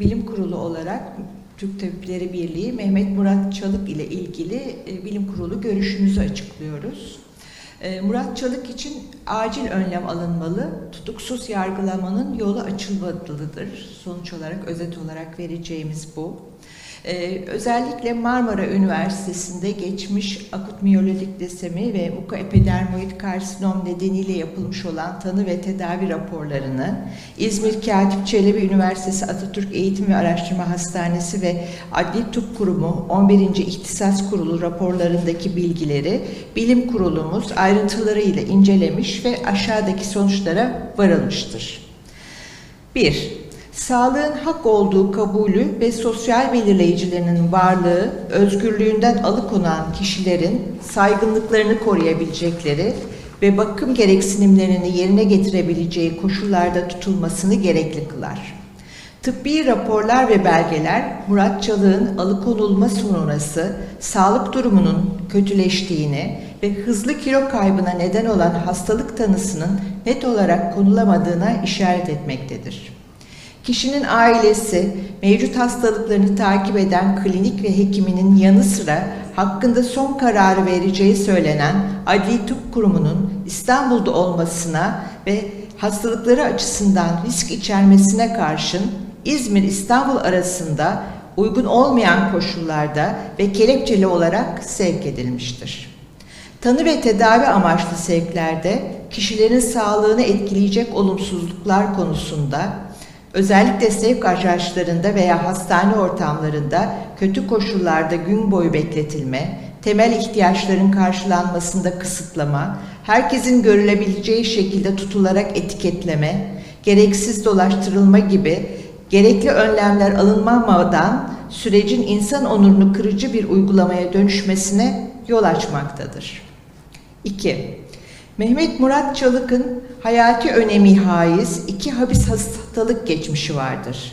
bilim kurulu olarak Türk Tabipleri Birliği Mehmet Murat Çalık ile ilgili e, bilim kurulu görüşümüzü açıklıyoruz. E, Murat Çalık için acil önlem alınmalı, tutuksuz yargılamanın yolu açılmalıdır. Sonuç olarak, özet olarak vereceğimiz bu. Ee, özellikle Marmara Üniversitesi'nde geçmiş akut miyolodik lösemi ve mukoepidermoid karsinom nedeniyle yapılmış olan tanı ve tedavi raporlarını, İzmir Katip Çelebi Üniversitesi Atatürk Eğitim ve Araştırma Hastanesi ve Adli Tıp Kurumu 11. İhtisas Kurulu raporlarındaki bilgileri bilim kurulumuz ayrıntılarıyla incelemiş ve aşağıdaki sonuçlara varılmıştır. 1. Sağlığın hak olduğu kabulü ve sosyal belirleyicilerinin varlığı, özgürlüğünden alıkonan kişilerin saygınlıklarını koruyabilecekleri ve bakım gereksinimlerini yerine getirebileceği koşullarda tutulmasını gerekli kılar. Tıbbi raporlar ve belgeler Murat Çalık'ın alıkonulma sonrası sağlık durumunun kötüleştiğini ve hızlı kilo kaybına neden olan hastalık tanısının net olarak konulamadığına işaret etmektedir. Kişinin ailesi mevcut hastalıklarını takip eden klinik ve hekiminin yanı sıra hakkında son kararı vereceği söylenen Adli Tıp Kurumu'nun İstanbul'da olmasına ve hastalıkları açısından risk içermesine karşın İzmir-İstanbul arasında uygun olmayan koşullarda ve kelepçeli olarak sevk edilmiştir. Tanı ve tedavi amaçlı sevklerde kişilerin sağlığını etkileyecek olumsuzluklar konusunda özellikle sevk araçlarında veya hastane ortamlarında kötü koşullarda gün boyu bekletilme, temel ihtiyaçların karşılanmasında kısıtlama, herkesin görülebileceği şekilde tutularak etiketleme, gereksiz dolaştırılma gibi gerekli önlemler alınmamadan sürecin insan onurunu kırıcı bir uygulamaya dönüşmesine yol açmaktadır. 2. Mehmet Murat Çalık'ın hayati önemi haiz iki hapis hastalık geçmişi vardır.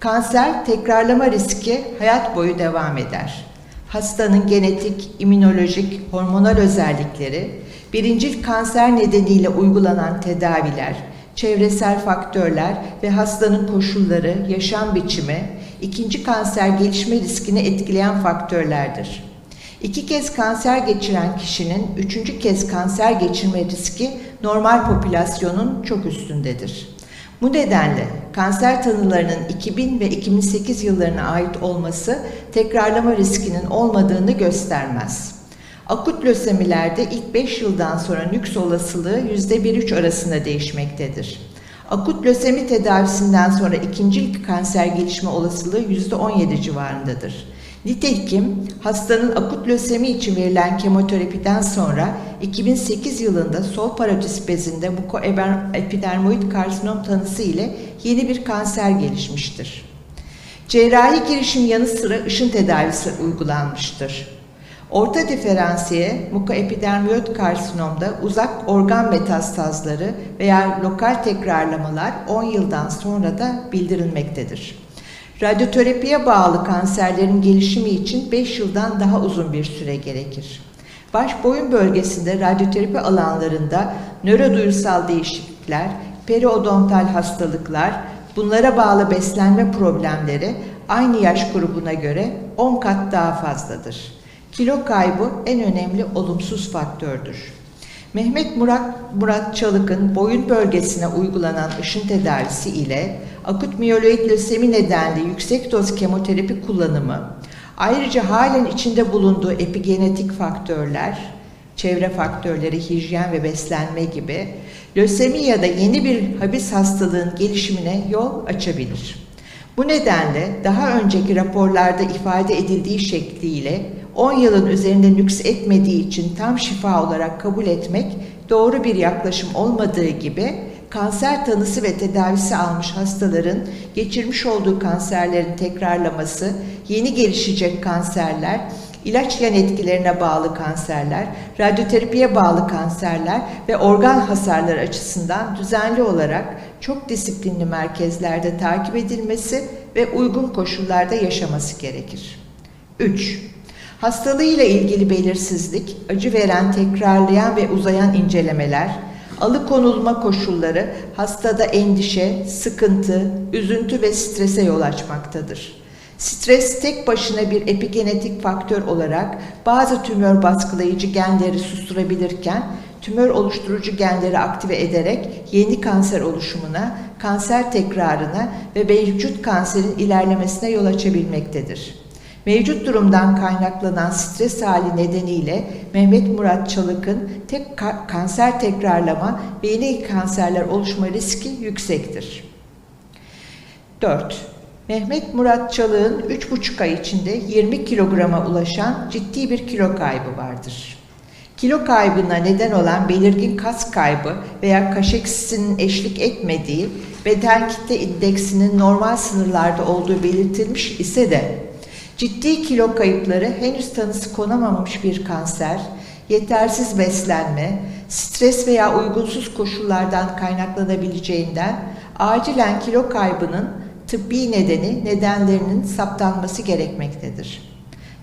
Kanser tekrarlama riski hayat boyu devam eder. Hastanın genetik, immünolojik, hormonal özellikleri, birincil kanser nedeniyle uygulanan tedaviler, çevresel faktörler ve hastanın koşulları, yaşam biçimi, ikinci kanser gelişme riskini etkileyen faktörlerdir. İki kez kanser geçiren kişinin üçüncü kez kanser geçirme riski normal popülasyonun çok üstündedir. Bu nedenle kanser tanılarının 2000 ve 2008 yıllarına ait olması tekrarlama riskinin olmadığını göstermez. Akut lösemilerde ilk 5 yıldan sonra nüks olasılığı %1-3 arasında değişmektedir. Akut lösemi tedavisinden sonra ikinci kanser gelişme olasılığı %17 civarındadır. Nitekim hastanın akut lösemi için verilen kemoterapiden sonra 2008 yılında sol parotis bezinde mukoepidermoid karsinom tanısı ile yeni bir kanser gelişmiştir. Cerrahi girişim yanı sıra ışın tedavisi uygulanmıştır. Orta diferansiye mukoepidermoid karsinomda uzak organ metastazları veya lokal tekrarlamalar 10 yıldan sonra da bildirilmektedir. Radyoterapiye bağlı kanserlerin gelişimi için 5 yıldan daha uzun bir süre gerekir. Baş boyun bölgesinde radyoterapi alanlarında nöroduyusal değişiklikler, periodontal hastalıklar, bunlara bağlı beslenme problemleri aynı yaş grubuna göre 10 kat daha fazladır. Kilo kaybı en önemli olumsuz faktördür. Mehmet Murat, Murat Çalık'ın boyun bölgesine uygulanan ışın tedavisi ile akut miyoloid lösemi nedenli yüksek doz kemoterapi kullanımı, ayrıca halen içinde bulunduğu epigenetik faktörler, çevre faktörleri, hijyen ve beslenme gibi lösemi ya da yeni bir habis hastalığın gelişimine yol açabilir. Bu nedenle daha önceki raporlarda ifade edildiği şekliyle 10 yılın üzerinde nüks etmediği için tam şifa olarak kabul etmek doğru bir yaklaşım olmadığı gibi kanser tanısı ve tedavisi almış hastaların geçirmiş olduğu kanserlerin tekrarlaması, yeni gelişecek kanserler, ilaç yan etkilerine bağlı kanserler, radyoterapiye bağlı kanserler ve organ hasarları açısından düzenli olarak çok disiplinli merkezlerde takip edilmesi ve uygun koşullarda yaşaması gerekir. 3. Hastalığıyla ilgili belirsizlik, acı veren, tekrarlayan ve uzayan incelemeler, alıkonulma koşulları hastada endişe, sıkıntı, üzüntü ve strese yol açmaktadır. Stres tek başına bir epigenetik faktör olarak bazı tümör baskılayıcı genleri susturabilirken tümör oluşturucu genleri aktive ederek yeni kanser oluşumuna, kanser tekrarına ve mevcut kanserin ilerlemesine yol açabilmektedir. Mevcut durumdan kaynaklanan stres hali nedeniyle Mehmet Murat Çalık'ın tek ka- kanser tekrarlama ve yeni kanserler oluşma riski yüksektir. 4. Mehmet Murat Çalık'ın 3,5 ay içinde 20 kilograma ulaşan ciddi bir kilo kaybı vardır. Kilo kaybına neden olan belirgin kas kaybı veya kaşeksisinin eşlik etmediği beden kitle indeksinin normal sınırlarda olduğu belirtilmiş ise de ciddi kilo kayıpları henüz tanısı konamamış bir kanser, yetersiz beslenme, stres veya uygunsuz koşullardan kaynaklanabileceğinden acilen kilo kaybının tıbbi nedeni nedenlerinin saptanması gerekmektedir.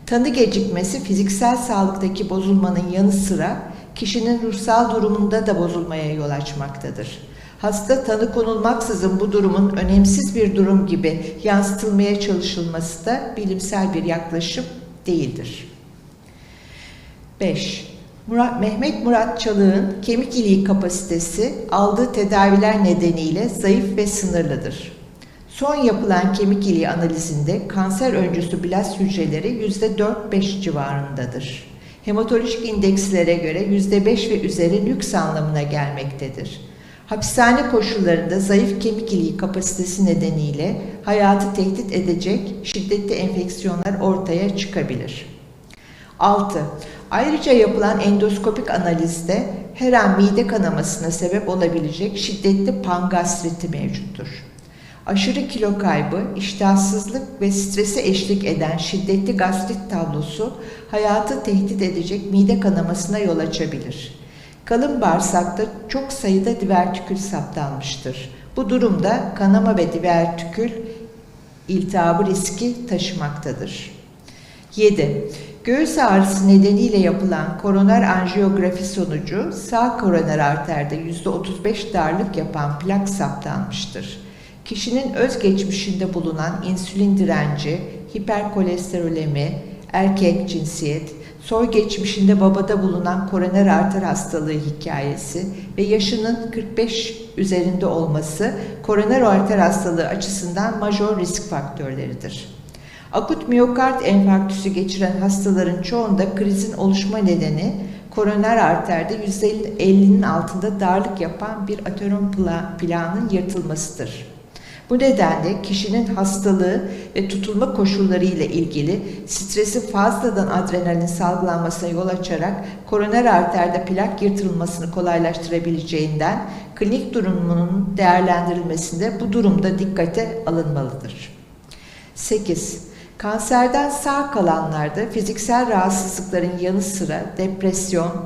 Tanı gecikmesi fiziksel sağlıktaki bozulmanın yanı sıra kişinin ruhsal durumunda da bozulmaya yol açmaktadır. Hasta tanı konulmaksızın bu durumun önemsiz bir durum gibi yansıtılmaya çalışılması da bilimsel bir yaklaşım değildir. 5. Murat, Mehmet Murat Çalık'ın kemik iliği kapasitesi aldığı tedaviler nedeniyle zayıf ve sınırlıdır. Son yapılan kemik iliği analizinde kanser öncüsü blast hücreleri %4-5 civarındadır. Hematolojik indekslere göre %5 ve üzeri lüks anlamına gelmektedir. Hapishane koşullarında zayıf kemik iliği kapasitesi nedeniyle hayatı tehdit edecek şiddetli enfeksiyonlar ortaya çıkabilir. 6. Ayrıca yapılan endoskopik analizde her an mide kanamasına sebep olabilecek şiddetli pangastriti mevcuttur. Aşırı kilo kaybı, iştahsızlık ve strese eşlik eden şiddetli gastrit tablosu hayatı tehdit edecek mide kanamasına yol açabilir. Kalın bağırsakta çok sayıda divertikül saptanmıştır. Bu durumda kanama ve divertikül iltihabı riski taşımaktadır. 7. Göğüs ağrısı nedeniyle yapılan koroner anjiyografi sonucu sağ koroner arterde %35 darlık yapan plak saptanmıştır. Kişinin özgeçmişinde bulunan insülin direnci, hiperkolesterolemi, erkek cinsiyet, soy geçmişinde babada bulunan koroner arter hastalığı hikayesi ve yaşının 45 üzerinde olması koroner arter hastalığı açısından majör risk faktörleridir. Akut miyokard enfarktüsü geçiren hastaların çoğunda krizin oluşma nedeni koroner arterde %50'nin altında darlık yapan bir ateron plağının yırtılmasıdır. Bu nedenle kişinin hastalığı ve tutulma koşulları ile ilgili stresi fazladan adrenalin salgılanmasına yol açarak koroner arterde plak yırtılmasını kolaylaştırabileceğinden klinik durumunun değerlendirilmesinde bu durumda dikkate alınmalıdır. 8. Kanserden sağ kalanlarda fiziksel rahatsızlıkların yanı sıra depresyon,